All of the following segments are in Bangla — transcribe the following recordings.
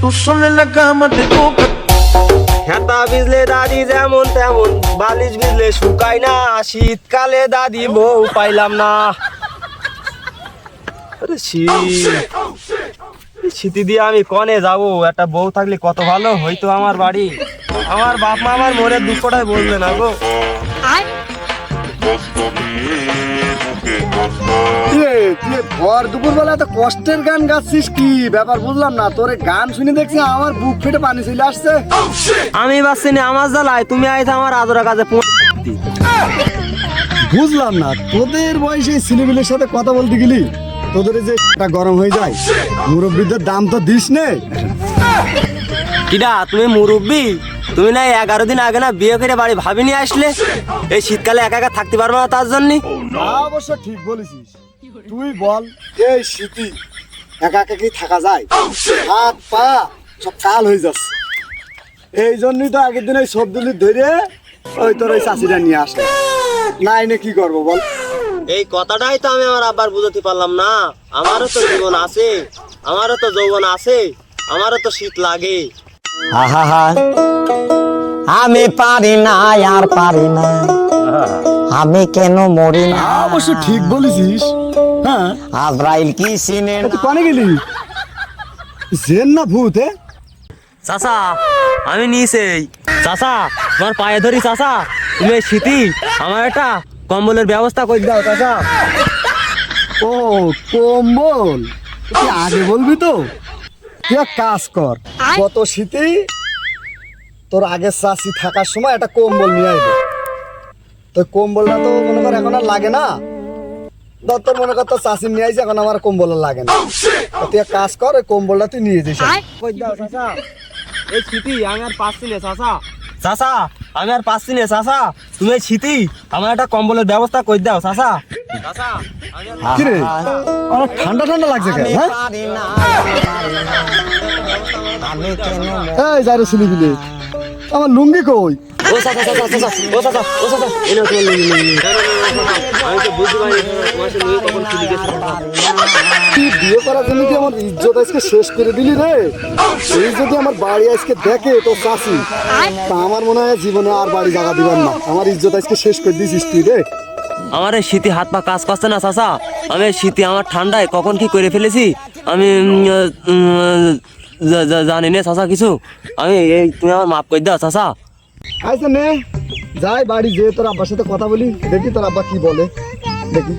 Tú sola en la cama হেতা বিজলে দাদি যেমন তেমন বালিশ বিজলে শুকাই না শীতকালে দাদি বউ পাইলাম না। শীত দিয়ে আমি কনে যাব? একটা বউ থাকলে কত ভালো হয়তো আমার বাড়ি। আমার বাপ মা আমার মনের দুঃখটাই বলবে না গো। তুই ভর এত কষ্টের গান গাচ্ছিস কি? ব্যাপার বুঝলাম না তোরে গান শুনে দেখছি আমার বুক ফেটে পানি চলে আসছে। আমি বাসছি না আমার জ্বালায় তুমি আমার আদরা কাজে বুঝলাম না তোদের বয়সে ছেলেগুলোর সাথে কথা বলতে গেলি তোদের যে গরম হয়ে যায় মুরব্বীদের দাম তো দিস নে। কিডা তুমি মুরব্বি? তুমি না এগারো দিন আগে না বিয়ে করে বাড়ি ভাবি নিয়ে আসলে? এই শীতকালে একা একা থাকতে পারব না তার জন্য? অবশ্য ঠিক বলেছিস। তুই বল এই শীতি একা একা কি থাকা যায়? হাত পা সব কাল হয়ে যাচ্ছে। এই জন্যই তো আগের দিন ওই সবদুলি ধরে ওই তোর ওই চাষিটা নিয়ে আসলে। না এনে কি করব বল? এই কথাটাই তো আমি আমার আব্বার বুঝতে পারলাম না। আমারও তো জীবন আছে। আমারও তো যৌবন আছে। আমারও তো শীত লাগে। আহা আমি পারি না আর পারি না। আমি কেন মরি না? অবশ্য ঠিক বলেছিস। হ্যাঁ। আজরাইল কি সিনে তুই কানে গেলি। জেন না ভূত এ? চাচা আমি নিয়েছেই চাচা তোমার পায়ে ধরি চাচা। তুমি শীতি আমার একটা কম্বলের ব্যবস্থা করে দাও চাচা। ও কম্বল? তুই আগে বলবি তো? তুই এক কাজ কর কত শীতে তোর আগের চাষি থাকার সময় একটা কম্বল নিয়ে আসবে তো কম্বলটা তো মনে কর এখন আর লাগে না। ধর তোর মনে করতো চাষি নিয়ে আইসি এখন আমার কম্বল লাগে না। তো তুই এক কাজ কর ওই কম্বলটা তুই নিয়ে যাই কই দাও চাচা। এই শীতি আমি আর পাচ্ছি না চাষা চাচা আমি আর পাচ্ছি না চাচা। তুমি ছিটি শীতি আমার একটা কম্বলের ব্যবস্থা করে দাও আর কিরে আমার ঠান্ডা ঠান্ডা লাগছে কেন হ্যাঁ? এই যারে আমার লুঙ্গি কই? ও চাচা চাচা চাচা ও চাচা ও চাচা এনে তোমার লুঙ্গি লুঙ্গি। আমি তো বুঝতে পারি তোমার সে লুঙ্গি কখন খুলে গেছে তুই বিয়ে করার জন্য কি আমার ইজ্জত আজকে শেষ করে দিলি রে? এই যদি আমার বাড়ি আজকে দেখে তো চাষি তা আমার মনে হয় জীবনে আর বাড়ি জায়গা দিবেন না। আমার ইজ্জত আজকে শেষ করে দিয়েছিস তুই রে। আমার এই শীতে হাত পা কাজ করছে না চাচা। আমি এই শীতে আমার ঠান্ডায় কখন কি করে ফেলেছি আমি জানি না চাচা কিছু। আমি এই তুমি আমার মাফ করে দাও চাচা। আচ্ছা নে যাই বাড়ি যে তোর আব্বার সাথে কথা বলি দেখি তোর আব্বা কি বলে। দেখি।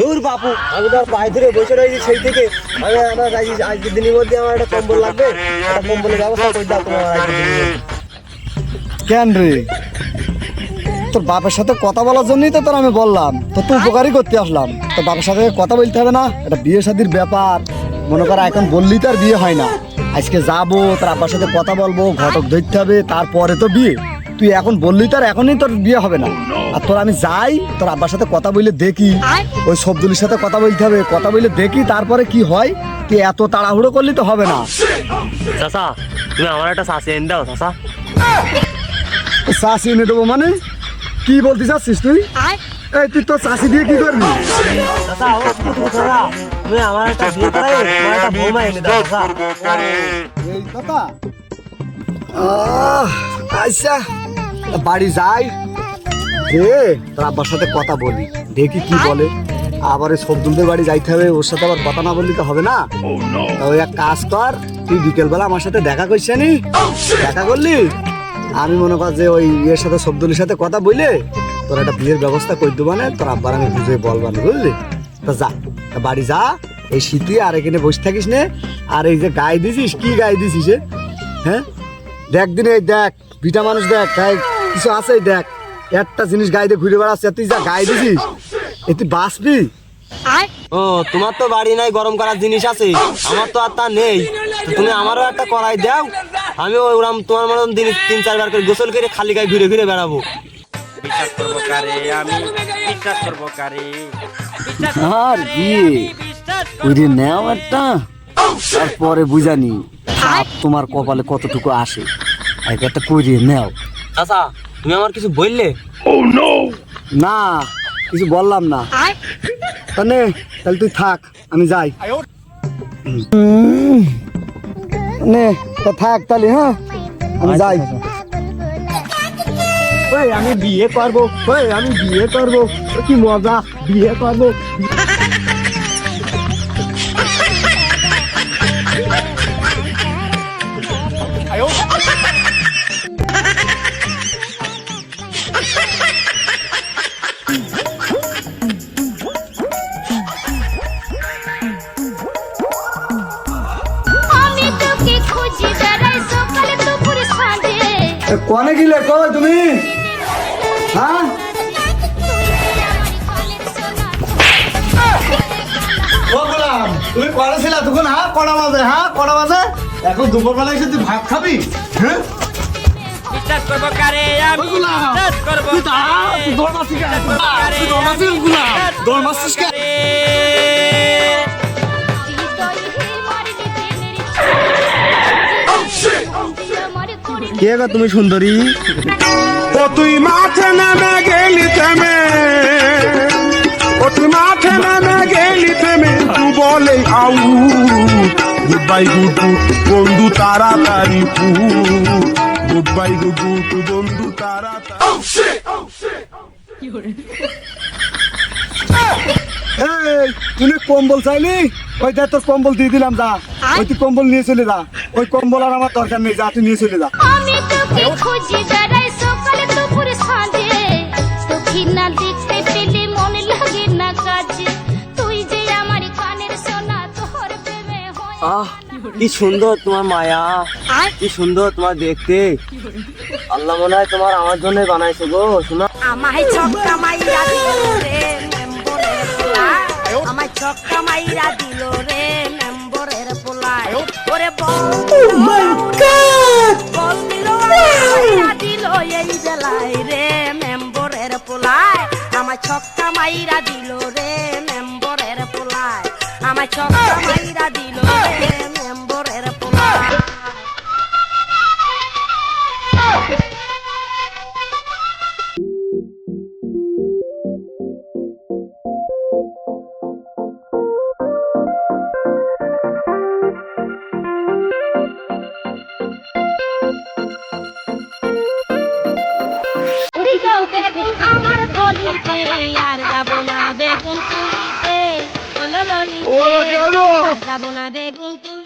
দূর বাপু আমি তো পায়ে ধরে বসে রয়েছি সেই থেকে। আমি আমার আজ- আজকের দিনের মধ্যে আমার একটা কম্বল লাগবে একটা কম্বলের ব্যবস্থা করে দাও তোমার। কেন রে? তোর বাপের সাথে কথা বলার জন্যই তো তোর আমি বললাম। তো তুই উপকারই করতে আসলাম। তোর বাপের সাথে কথা বলতে হবে না এটা বিয়ে শাদির ব্যাপার। মনে কর এখন বললি তো আর বিয়ে হয় না। আজকে যাব তোর আব্বার সাথে কথা বলব ঘটক ধরতে হবে তারপরে তো বিয়ে। তুই এখন বললি তো আর এখনই তোর বিয়ে হবে না। আর তোর আমি যাই তোর আব্বার সাথে কথা বলে দেখি। ওই সবদুলির সাথে কথা বলতে হবে কথা বলে দেখি তারপরে কি হয়। তুই এত তাড়াহুড়ো করলি তো হবে না। চাচা তুমি আমার একটা শাসি এনে দাও চাষি এনে দেবো মানে? কি বলতে চাচ্ছিস তুই? এই তুই তো চাষি দিয়ে কি করবি? এই আচ্ছা বাড়ি যাই। যে তোর আব্বার সাথে কথা বলি। দেখি কি বলে। আবার ওই সবদুলদের বাড়ি যাইতে হবে ওর সাথে আবার কথা না বললি তো হবে না। তা ওই এক কাজ কর তুই বিকেলবেলা আমার সাথে দেখা করছিস নি? দেখা করলি? আমি মনে কর যে ওই ইয়ের সাথে সবদুলের সাথে কথা বলে তোর একটা বিয়ের ব্যবস্থা করে দেবো না তোর আব্বার আমি বুঝে বলবানি বুঝলি? তা যা তা বাড়ি যা এই শীতে আর এখানে বসে থাকিস নে। আর এই যে গায়ে দিছিস কি গায়ে দিছিস? হ্যাঁ? দেখ দিনে এই দেখ বিটা মানুষ দেখ গায়ে কিছু আছে দেখ। একটা জিনিস গায়ে দিয়ে ঘুরে বেড়াচ্ছে তুই যা গায়ে দিছিস এ তুই বাঁচবি? ও তোমার তো বাড়ি নাই গরম করার জিনিস আছে আমার তো আর তা নেই। তুমি আমারও একটা করাই দাও আমি ওরকম তোমার মতন দিন তিন চারবার করে গোসল করে খালি গায়ে ঘুরে ঘুরে বেড়াবো। বিশ্বাস করব কারে আমি বিশ্বাস করব কারে। আর বিয়ে ওইরে নেও একটা। তারপরে বুঝানি তোমার কপালে কতটুকু আসে একটা করিয়ে নেও। চাচা তুমি আমার কিছু বললে? না কিছু বললাম না। তাহলে তাহলে তুই থাক আমি যাই। নে। তো থাক তাহলে হ্যাঁ? আমি যাই। ওই আমি বিয়ে করব। ওই আমি বিয়ে করব। কি মজা। বিয়ে করব। কনে গিলে কো তুমি? হ্যাঁ? ও গোলাম তুমি কড়া ছিল তখন হ্যাঁ? কড়া বাজে হ্যাঁ? কড়া বাজে? এখন দুপুর বেলা এসে তুই ভাত খাবি? হ্যাঁ? বিশ্বাস করব কারে আমি? বিশ্বাস করব তুই কারে। তুই কারে। দৌড় মারছিস কেন? কে গো তুমি সুন্দরী? ও তুই মাঠে নেমে গেলি থেমে। ও তুই মাঠে নেমে গেলি থেমে। তু বলে আউ গুড বাই গুড বন্ধু তাড়াতাড়ি গুড বাই গুড বন্ধু তাড়াতাড়ি এই তুই কম্বল চাইলি? ওই দেখ তোর কম্বল দিয়ে দিলাম যা। ওই তুই কম্বল নিয়ে চলে যা। ওই কম্বল আর আমার দরকার নেই যা তুই নিয়ে চলে যা। আমি তোকে খুঁজি বেড়াই সকালে দুপুর সাঁঝে। তোকে না দেখতে পেলে মনে লাগে না কাজে। তুই যে আমার কানের সোনা তোর প্রেমে হয় আহ কি সুন্দর তোমার মায়া। কি সুন্দর তোমার দেখতে। আল্লাহ মনে হয় তোমার আমার জন্যই বানাইছে গো শোনা। আমায় ছক্কা মাইরা দিল ছক্কা মাইরা দিল রে মেম্বরের পোলায়। ওরে বল বল দিল মাইরা দিল এই বেলায় রে মেম্বরের পোলায়। আমার ছক্কা মাইরা দিল রে গলিতে আর যাব না বেগুন তুলিতে ও ললিতে যাব না বেগুন তুলিতে